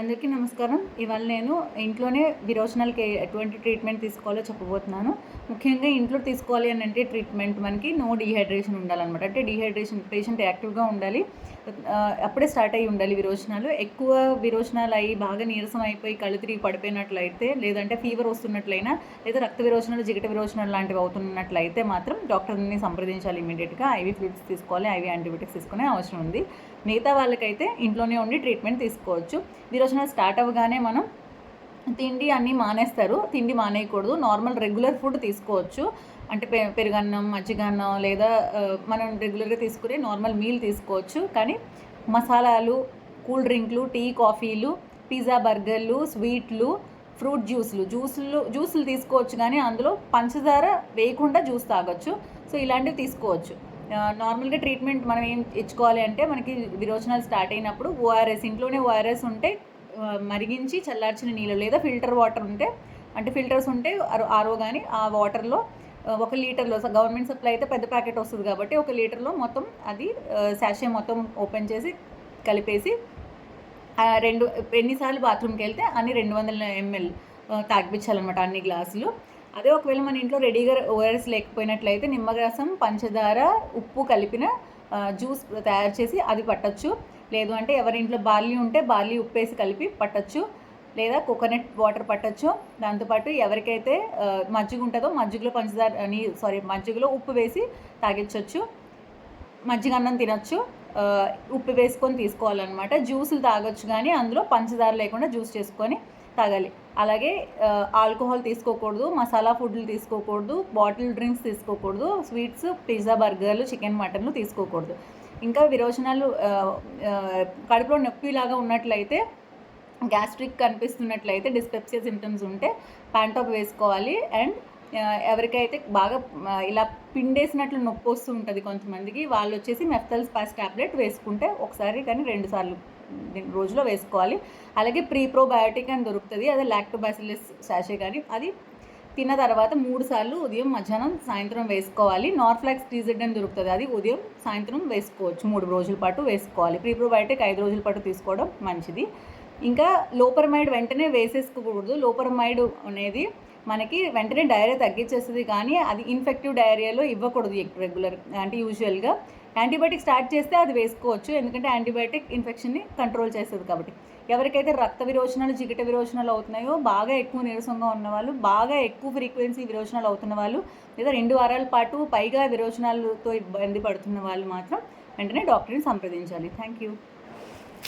అందరికీ నమస్కారం. ఇవాళ నేను ఇంట్లోనే విరోచనాలకి ఎటువంటి ట్రీట్మెంట్ తీసుకోవాలో చెప్పబోతున్నాను. ముఖ్యంగా ఇంట్లో తీసుకోవాలి అని అంటే ట్రీట్మెంట్ మనకి నో డీహైడ్రేషన్ ఉండాలన్నమాట. అంటే డీహైడ్రేషన్ పేషెంట్ యాక్టివ్గా ఉండాలి. అప్పుడే స్టార్ట్ అయ్యి ఉండాలి విరోచనాలు. ఎక్కువ విరోచనాలు అయ్యి బాగా నీరసం అయిపోయి కళ్ళు తిరిగి పడిపోయినట్లయితే లేదంటే ఫీవర్ వస్తున్నట్లయినా లేదా రక్త విరోచనాలు జిగట విరోచనాలు లాంటివి అవుతున్నట్లయితే మాత్రం డాక్టర్ని సంప్రదించాలి ఇమీడియట్గా ఐవీ ఫ్లూయిడ్స్ తీసుకోవాలి ఐవీ యాంటీబయాటిక్స్ తీసుకునే అవసరం ఉంది. మిగతా వాళ్ళకైతే ఇంట్లోనే ఉండి ట్రీట్మెంట్ తీసుకోవచ్చు. విరోచన స్టార్ట్ అవ్వగానే మనం తిండి అన్నీ మానేస్తారు. తిండి మానేయకూడదు. నార్మల్ రెగ్యులర్ ఫుడ్ తీసుకోవచ్చు. అంటే పె పెరుగన్నం మజ్జిగన్నం లేదా మనం రెగ్యులర్గా తీసుకునే నార్మల్ మీల్ తీసుకోవచ్చు. కానీ మసాలాలు కూల్ డ్రింక్లు టీ కాఫీలు పిజ్జా బర్గర్లు స్వీట్లు ఫ్రూట్ జ్యూస్లు. జ్యూసులు జ్యూసులు తీసుకోవచ్చు. కానీ అందులో పంచదార వేయకుండా జ్యూస్ తాగొచ్చు. సో ఇలాంటివి తీసుకోవచ్చు. నార్మల్గా ట్రీట్మెంట్ మనం ఏం ఇచ్చుకోవాలి అంటే మనకి విరోచనాలు స్టార్ట్ అయినప్పుడు ఓఆర్ఎస్ ఇంట్లోనే ఓఆర్ఎస్ ఉంటే మరిగించి చల్లార్చిన నీళ్ళు లేదా ఫిల్టర్ వాటర్ ఉంటే అంటే ఫిల్టర్స్ ఉంటే ఆరో- కానీ ఆ వాటర్లో ఒక లీటర్లో గవర్నమెంట్ సప్లై అయితే పెద్ద ప్యాకెట్ వస్తుంది కాబట్టి ఒక లీటర్లో మొత్తం అది శాషే మొత్తం ఓపెన్ చేసి కలిపేసి రెండు ఎన్నిసార్లు బాత్రూమ్కి వెళ్తే అన్ని రెండు వందల ఎంఎల్ తాగిపించాలన్నమాట అన్ని గ్లాసులు. అదే ఒకవేళ మన ఇంట్లో రెడీగా ఓఆర్ఎస్ లేకపోయినట్లయితే నిమ్మరసం పంచదార ఉప్పు కలిపిన జ్యూస్ తయారు చేసి అది పట్టచ్చు. లేదు అంటే ఎవరి ఇంట్లో బార్లీ ఉంటే బార్లీ ఉప్పు వేసి కలిపి పట్టచ్చు. లేదా కోకోనట్ వాటర్ పట్టచ్చు. దాంతోపాటు ఎవరికైతే మజ్జిగ ఉంటుందో మజ్జిగలో పంచదార సారీ మజ్జిగలో ఉప్పు వేసి తాగించవచ్చు మజ్జిగ అన్నం తినచ్చు. ఉప్పు వేసుకొని తీసుకోవాలన్నమాట. జ్యూసులు తాగొచ్చు కానీ అందులో పంచదార లేకుండా జ్యూస్ చేసుకొని తాగాలి. అలాగే ఆల్కహాల్ తీసుకోకూడదు మసాలా ఫుడ్లు తీసుకోకూడదు బాటిల్ డ్రింక్స్ తీసుకోకూడదు స్వీట్స్ పిజ్జా బర్గర్లు చికెన్ మటన్లు తీసుకోకూడదు. ఇంకా విరోచనాలు కడుపులో నొప్పిలాగా ఉన్నట్లయితే గ్యాస్ట్రిక్ కనిపిస్తున్నట్లయితే డిస్పెప్సియా సిమ్టమ్స్ ఉంటే ప్యాంటాప్ వేసుకోవాలి అండ్ ఎవరికైతే బాగా ఇలా పిండేసినట్లు నొప్పి వస్తూ ఉంటుంది కొంతమందికి వాళ్ళు వచ్చేసి మెఫ్తల్ స్పాస్ ట్యాబ్లెట్ వేసుకుంటే ఒకసారి కానీ రెండు సార్లు రోజులో వేసుకోవాలి. అలాగే ప్రీ ప్రోబయోటిక్ అని దొరుకుతుంది అదే లాక్టోబాసిలస్ శాషే కానీ అది తిన్న తర్వాత మూడు సార్లు ఉదయం మధ్యాహ్నం సాయంత్రం వేసుకోవాలి. నార్ఫ్లాక్స్ టీజెడ్ అని దొరుకుతుంది అది ఉదయం సాయంత్రం వేసుకోవచ్చు మూడు రోజుల పాటు వేసుకోవాలి. ప్రీ ప్రోబయోటిక్ ఐదు రోజుల పాటు తీసుకోవడం మంచిది. ఇంకా లోపరమైడ్ వెంటనే వేసేసుకోకూడదు. లోపరమైడ్ అనేది మనకి వెంటనే డైరియా తగ్గించేస్తుంది కానీ అది ఇన్ఫెక్టివ్ డైరియాలో ఇవ్వకూడదు రెగ్యులర్ అంటే యూజువల్గా. యాంటీబయాటిక్ స్టార్ట్ చేస్తే అది వేసుకోవచ్చు. ఎందుకంటే యాంటీబయాటిక్ ఇన్ఫెక్షన్ని కంట్రోల్ చేస్తుంది కాబట్టి. ఎవరికైతే రక్త విరోచనాలు చికిట విరోచనాలు అవుతున్నాయో బాగా ఎక్కువ నీరసంగా ఉన్నవాళ్ళు బాగా ఎక్కువ ఫ్రీక్వెన్సీ విరోచనాలు అవుతున్న వాళ్ళు లేదా రెండు వారాల పాటు పైగా విరోచనాలతో ఇబ్బంది పడుతున్న వాళ్ళు మాత్రం వెంటనే డాక్టర్ని సంప్రదించాలి. Thank you